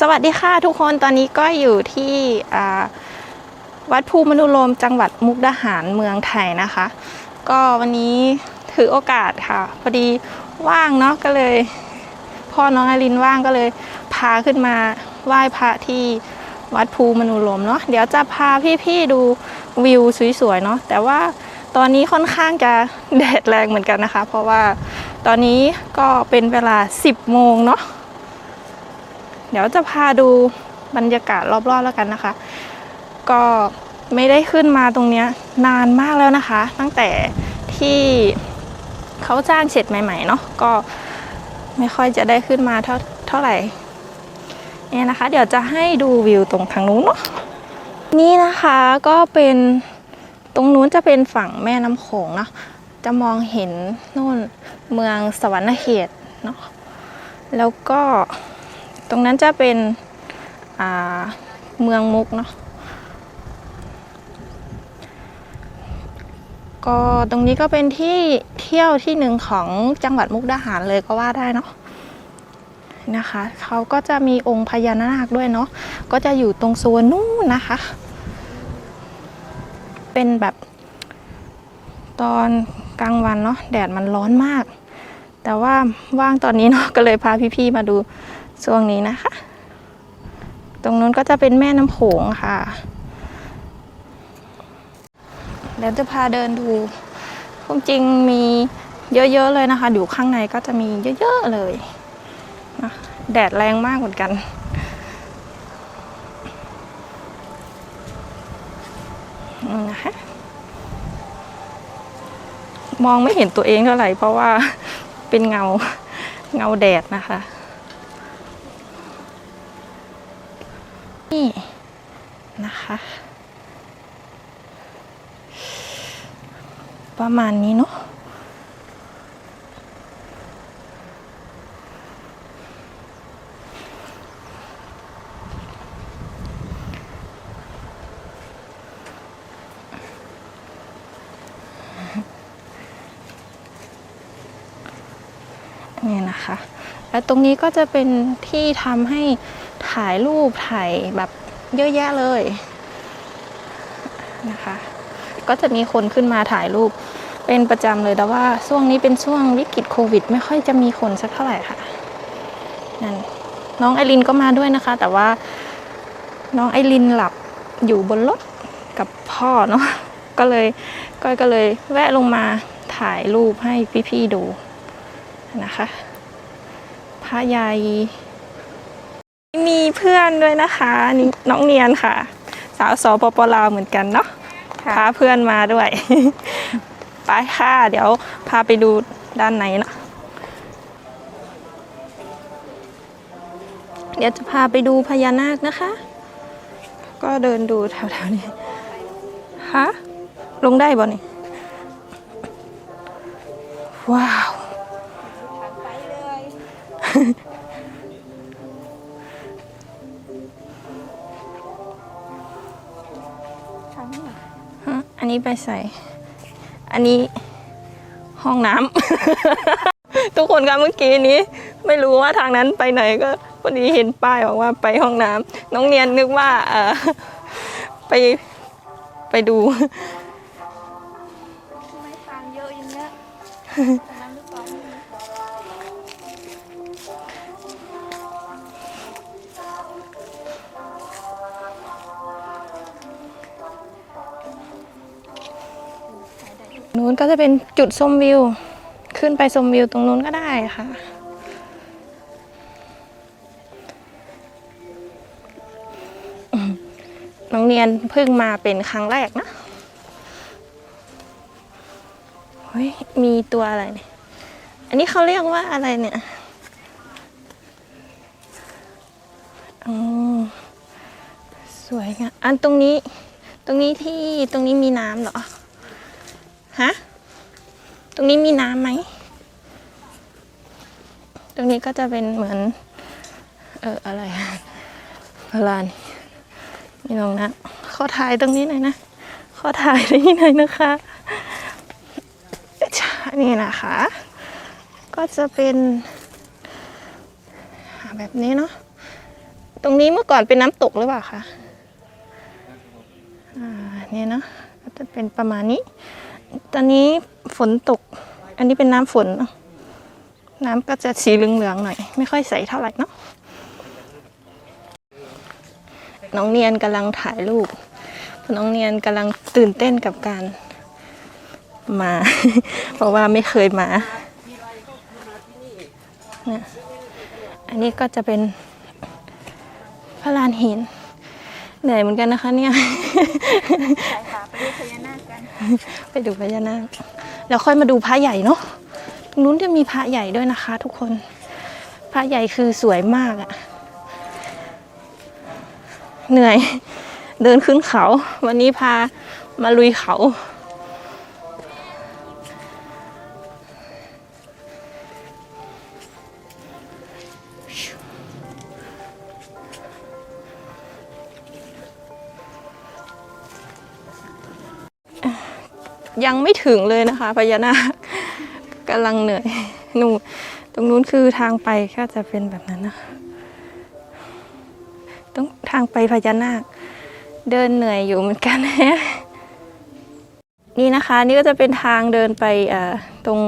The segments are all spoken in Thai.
สวัสดีค่ะทุกคนตอนนี้ก็อยู่ที่วัดภูมิมนุโลมจังหวัดมุกดาหารเมืองไทยนะคะ ก็วันนี้ถือโอกาสค่ะ พอดีว่างเนาะก็เลย พ่อน้องอลินว่างก็เลย พาขึ้นมาไหว้พระที่วัดภูมิมนุโลมเนาะเดี๋ยวจะพาพี่ๆดูวิวสวยๆเนาะแต่ว่าตอนนี้ค่อนข้างจะแดดแรงเหมือนกันนะคะ เพราะว่าตอนนี้ก็เป็นเวลา 10โมงเนาะ เดี๋ยวจะพาดูบรรยากาศรอบๆแล้วกันนะคะ ก็ไม่ได้ขึ้นมาตรงนี้นานมากแล้วนะคะ ตั้งแต่ที่เขาจ้างเสร็จใหม่ๆเนาะก็ไม่ค่อยจะได้ขึ้นมาเท่าเท่าไหร่เนี่ยนะคะ เดี๋ยวจะให้ดูวิวตรงทางนู้นเนาะนี่นะคะก็เป็นตรงนู้นจะเป็นฝั่งแม่น้ำโขงเนาะจะมองเห็นโน่นเมืองสวรรณเขตเนาะแล้วก็ ตรงนั้นจะเป็นเมืองมุกเนาะก็ตรงนี้ก็เป็นที่เที่ยวที่หนึ่งของจังหวัดมุกดาหารเลยก็ว่าได้เนาะนะคะเขาก็จะมีองค์พญานาคด้วยเนาะก็จะอยู่ตรงโซนนู้นนะคะ เป็นแบบตอนกลางวันเนาะแดดมันร้อนมาก แต่ว่าว่างตอนนี้เนาะก็เลยพาพี่ๆมาดู ช่วงนี้นะคะ ตรงนู้นก็จะเป็นแม่น้ำโขงค่ะเดี๋ยวจะพาเดินดูความจริงมีเยอะๆเลยนะคะ อยู่ข้างในก็จะมีเยอะๆเลยนะแดดแรงมากเหมือนกันนี่นะคะ มองไม่เห็นตัวเองเท่าไหร่เพราะว่าเป็นเงาเงาแดดนะคะ นี่นะคะ ประมาณนี้เนาะนี่นะคะ แล้วตรงนี้ก็จะเป็นที่ทำให้ ถ่ายรูปถ่ายแบบเยอะแยะเลยนะคะ ก็จะมีคนขึ้นมาถ่ายรูปเป็นประจำเลยแต่ว่าช่วงนี้เป็นช่วงวิกฤตโควิด ไม่ค่อยจะมีคนสักเท่าไหร่ค่ะนั่นน้องไอรินก็มาด้วยนะคะ แต่ว่าน้องไอรินหลับอยู่บนรถกับพ่อเนาะก็เลยก้อยก็เลยแวะลงมาถ่ายรูปให้พี่ๆดูนะคะพระยาย มีเพื่อนด้วยนะคะนี่น้องเนียนค่ะ สาวสปปลาวเหมือนกันเนาะพาเพื่อนมาด้วย ไปค่ะ เดี๋ยวพาไปดูด้านในเนาะเดี๋ยวจะพาไปดูพญานาคนะคะ ก็เดินดูแถวๆนี้ฮะลงได้บ่นี่ว้าว อันนี้ไปใส่ อันนี้ห้องน้ำ ทุกคนคะเมื่อกี้นี้ ไม่รู้ว่าทางนั้นไปไหนก็พอดีเห็นป้ายบอกว่าไปห้องน้ำน้องเนียนนึกว่าเออไปไปดูไม่ตังเยอะอย่างเงี้ย นู้นก็จะเป็นจุดชมวิว ขึ้นไปชมวิวตรงนู้นก็ได้ค่ะ น้องเนียนเพิ่งมาเป็นครั้งแรกนะเฮ้ยมีตัวอะไรเนี่ย อันนี้เขาเรียกว่าอะไรเนี่ยอ๋อสวยงามอันตรงนี้ ตรงนี้ที่ตรงนี้มีน้ำเหรอ ฮะ ตรงนี้มีน้ำไหม ตรงนี้ก็จะเป็นเหมือน เอออะไรพลานนี่น้องนะขอถ่ายตรงนี้หน่อยนะ ขอถ่ายตรงนี้หน่อยนะคะนี่นะคะ ก็จะเป็นแบบนี้เนาะ ตรงนี้เมื่อก่อนเป็นน้ำตกหรือเปล่าคะ อ่าเนี่ยเนาะ ก็จะเป็นประมาณนี้ ตอนนี้ฝนตก อันนี้เป็นน้ำฝน น้ำก็จะสีเหลืองๆหน่อย ไม่ค่อยใสเท่าไหร่เนาะน้องเนียนกำลังถ่ายรูปน้องเนียนกำลังตื่นเต้นกับการมา เพราะว่าไม่เคยมาเนี่ยอันนี้ก็จะเป็นพระลานหินเหนื่อยเหมือนกันนะคะเนี่ย ดูพญานาคกัน ไปดูพญานาคแล้วค่อยมาดูพระใหญ่เนาะตรงนู้นจะมีพระใหญ่ด้วยนะคะ ทุกคน พระใหญ่คือสวยมากอะเหนื่อย เดินขึ้นเขา วันนี้พามาลุยเขา ยังไม่ถึงเลยนะคะพญานาคกำลังเหนื่อยนู่นตรงนู้นคือทางไปก็จะเป็นแบบนั้นนะต้องทางไปพญานาค เดินเหนื่อยอยู่เหมือนกันนะนี่นะคะนี่ก็จะเป็นทางเดินไปตรง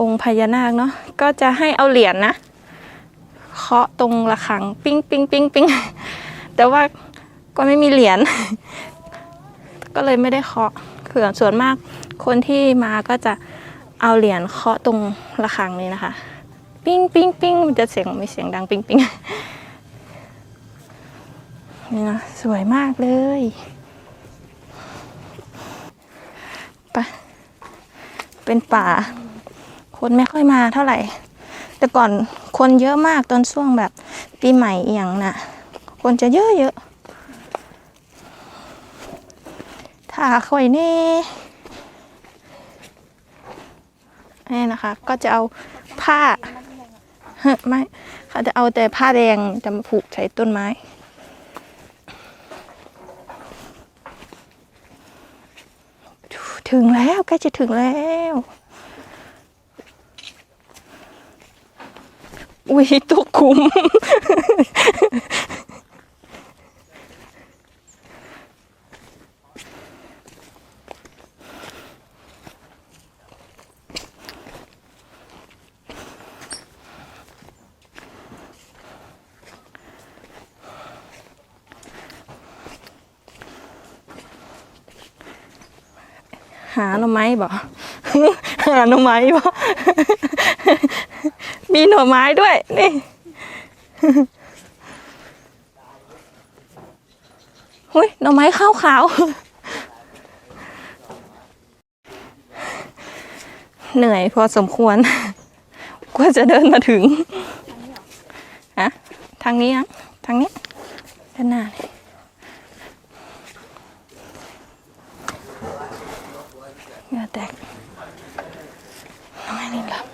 องค์พญานาคเนาะก็จะให้เอาเหรียญนะเคาะตรงระฆังปิ้งปิ้งปิ้งปิ้งแต่ว่าก็ไม่มีเหรียญก็เลยไม่ได้เคาะ คือส่วนมากคนที่มาก็จะเอาเหรียญเคาะตรงระฆังนี้นะคะ ปิ้งปิ้งปิ้งมันจะเสียงมีเสียงดังปิ้งปิ้งนี่นะสวยมากเลยไปเป็นป่า คนไม่ค่อยมาเท่าไหร่ แต่ก่อนคนเยอะมากตอนช่วงแบบปีใหม่อหย่างน่ะ คนจะเยอะเยอะ ถ้าค่อยนี่นี่นะคะ ก็จะเอาผ้าเฮ้ยไม่เขาจะเอาแต่ผ้าแดงจะมาผูกใช้ต้นไม้ ถึงแล้วใกล้จะถึงแล้ว อุ้ยตัวคุมาหน่อไม้บ่หาหน่อไม้บ่มีหน่อไม้ด้วยนี่หุ้ยหน่อไม้ขาวขาวๆเหนื่อยพอสมควร กว่าจะเดินมาถึงฮะทางนี้นะทางนี้ด้านหน้าเลย เหงื่อ แตกน้องไอรินหลับ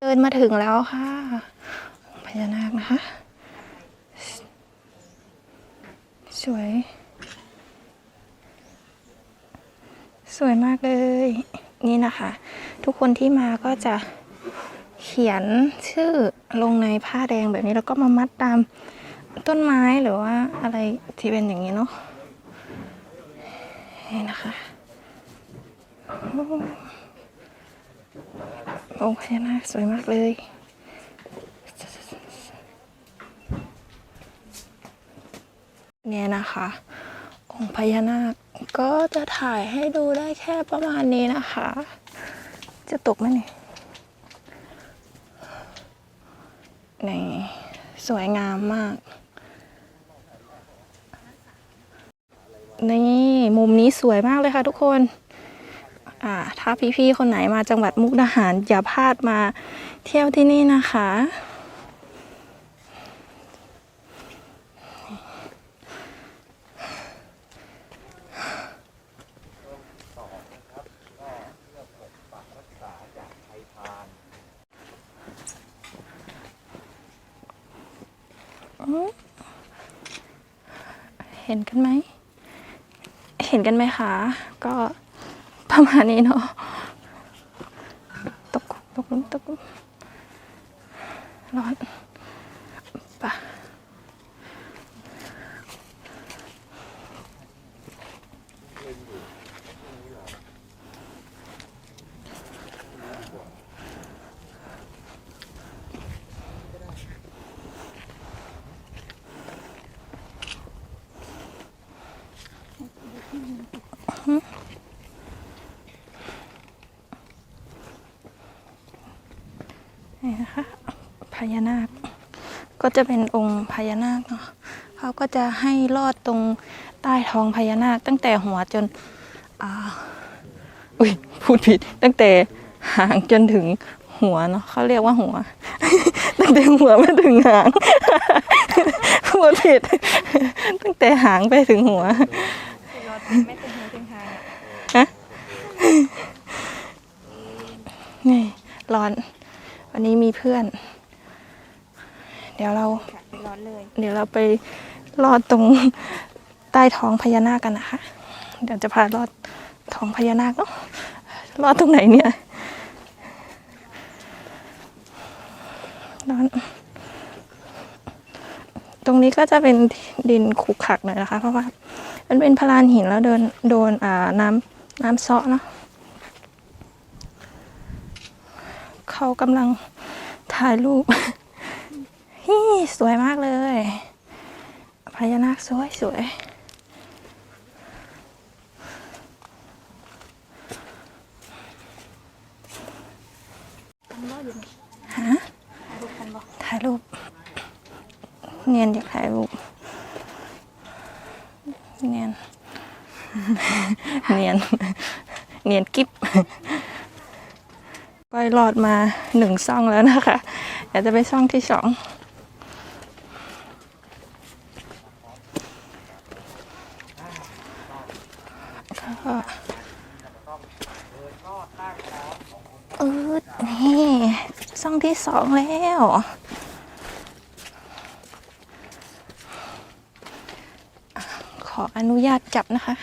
เดินมาถึงแล้วค่ะพญานาคนะคะ สวย สวยมากเลย นี่นะคะ ทุกคนที่มาก็จะเขียนชื่อลงในผ้าแดงแบบนี้แล้วก็มามัดตาม ต้นไม้หรือว่าอะไรที่เป็นอย่างนี้เนาะนี่นะคะโอ้องค์พญานาคสวยมากเลยเนี่ยนะคะ องค์พญานาคก็จะถ่ายให้ดูได้แค่ประมาณนี้นะคะ จะตกไหมเนี่ยนี่สวยงามมาก นี่มุมนี้สวยมากเลยค่ะทุกคนถ้าพี่ๆคนไหนมาจังหวัดมุกดาหาร อย่าพลาดมาเที่ยวที่นี่นะคะ เห็นกันไหม เห็นกันไหมคะ ก็ประมาณนี้เนาะตกตกลุมตกลุมร้อน นี่นะคะพญานาค ก็จะเป็นองค์พญานาคเนาะเขาก็จะให้ลอดตรงใต้ท้องพญานาค ตั้งแต่หัวจนอ่าอุ้ยพูดผิด ตั้งแต่หางจนถึงหัวเนาะเขาเรียกว่าหัว ตั้งแต่หัวมาถึงหางพูดผิด ตั้งแต่หางไปถึงหัว ไม่เป็นหัวเป็นหางฮะนี่ร้อน วันนี้มีเพื่อน เดี๋ยวเราค่ะร้อนเลย เดี๋ยวเราไปลอดตรงใต้ท้องพญานาคกันนะคะ เดี๋ยวจะพาลอดท้องพญานาคเนาะลอดตรงไหนเนี่ยร้อนตรงนี้ก็จะเป็นดินขรุขระหน่อยนะคะ เพราะว่า มันเป็นพลานหินแล้วเดินโดนอ่าน้ำน้ำเซาะเนาะเขากำลังถ่ายรูปฮี่สวยมากเลยพญานาคสวยสวยฮะถ่ายรูป เนียนอยากถ่ายรูป เนียน เนียน เนียนกิ๊บไปหลอดมาหนึ่งซ่องแล้วนะคะเดี๋ยวจะไปซ่องที่สองก็เออนี่ซ่องที่สองแล้วขออนุญาตจับนะคะ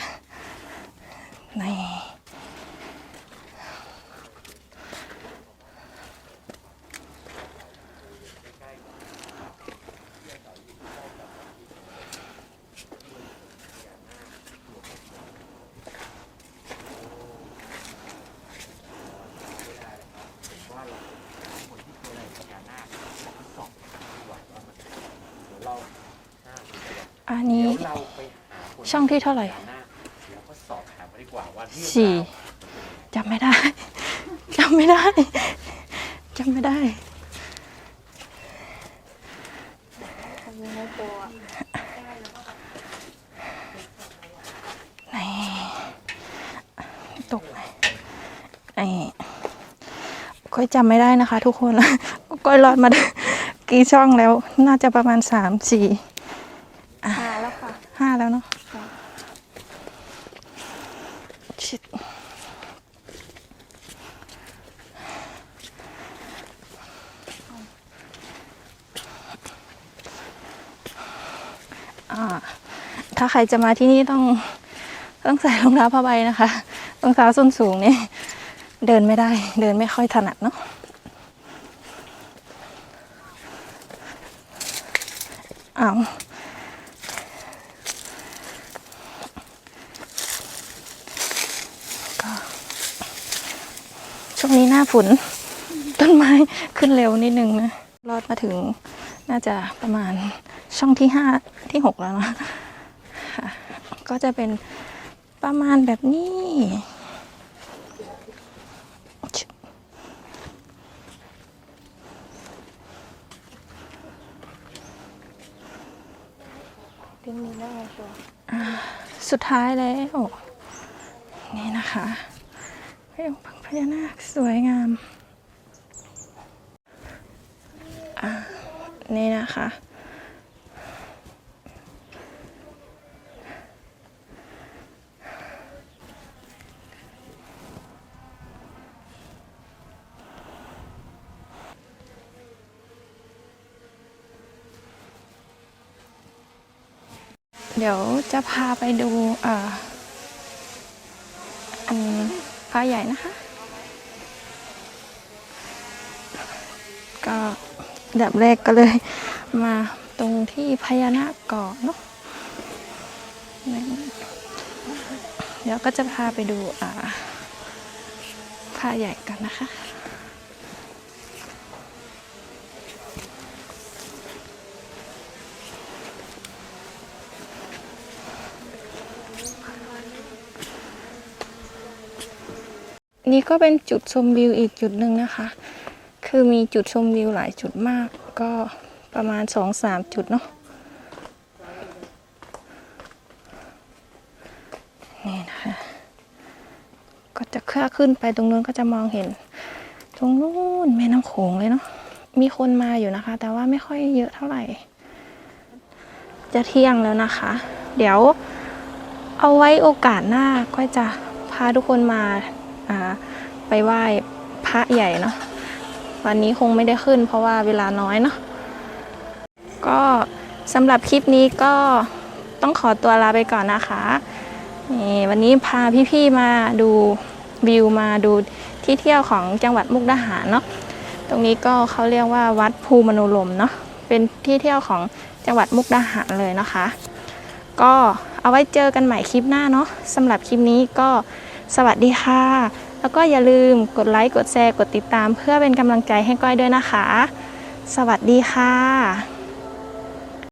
อันนี้ เดี๋ยวเราไปหาคนช่องที่เท่าไหร่ หน้เดี๋ยวก็สอบถามมาดีกว่าว่าที่สี่จำไม่ได้ จำไม่ได้จำไม่ได้ตัวไหนตกไหนไอ้ก้อยจำไม่ได้นะคะ ทุกคน ก้อยรอดมาได้กี่ช่องแล้ว น่าจะประมาณสามสี่ หาแล้วค่ะ ห้าแล้วเนาะ ค่ะ ชิดอ่า ถ้าใครจะมาที่นี่ต้องต้องใส่รองเท้าผ้าใบนะคะรองเท้าส้นสูงเนี่ยเดินไม่ได้ เดินไม่ค่อยถนัดเนาะเอ้าวช่วงนี้หน้าฝนต้นไม้ขึ้นเร็วนิดนึงนะ รอดมาถึง น่าจะประมาณช่องที่ห้าที่หกแล้วนะค่ะก็จะเป็นประมาณแบบนี้ชึถึงนี้แล้วไงตัวสุดท้ายแล้วนี่นะคะพระองค์พญานาคสวยงามอะ นี่นะคะ เดี๋ยวจะพาไปดูอ่ออันพระใหญ่นะคะ ก็ ดับแรกก็เลยมาตรงที่พญานาคเก่อนเนาะเดี๋ยวก็จะพาไปดูอ่าผ้าใหญ่กันนะคะนี่ก็เป็นจุดชมวิวอีกจุดหนึ่งนะคะ คือมีจุดชมวิวหลายจุดมาก ก็ประมาณสองสามจุดเนาะนี่นะคะ ก็จะเคลื่อขึ้นไปตรงนู้นก็จะมองเห็น ตรงนู้นแม่น้ำโขงเลยเนาะมีคนมาอยู่นะคะ แต่ว่าไม่ค่อยเยอะเท่าไหร่ จะเที่ยงแล้วนะคะ เดี๋ยวเอาไว้โอกาสหน้าก็จะพาทุกคนมาอ่าไปไหว้พระใหญ่เนาะ วันนี้คงไม่ได้ขึ้นเพราะว่าเวลาน้อยเนาะก็สำหรับคลิปนี้ก็ต้องขอตัวลาไปก่อนนะคะนี่วันนี้พาพี่ๆมาดูวิวมาดูที่เที่ยวของจังหวัดมุกดาหารเนาะตรงนี้ก็เขาเรียกว่าวัดภูมโนลมเนาะเป็นที่เที่ยวของจังหวัดมุกดาหารเลยนะคะ ก็เอาไว้เจอกันใหม่คลิปหน้าเนาะสำหรับคลิปนี้ก็สวัสดีค่ะ แล้วก็อย่าลืมกดไลค์กดแชร์กดติดตาม เพื่อเป็นกำลังใจให้ก้อยด้วยนะคะ สวัสดีค่ะ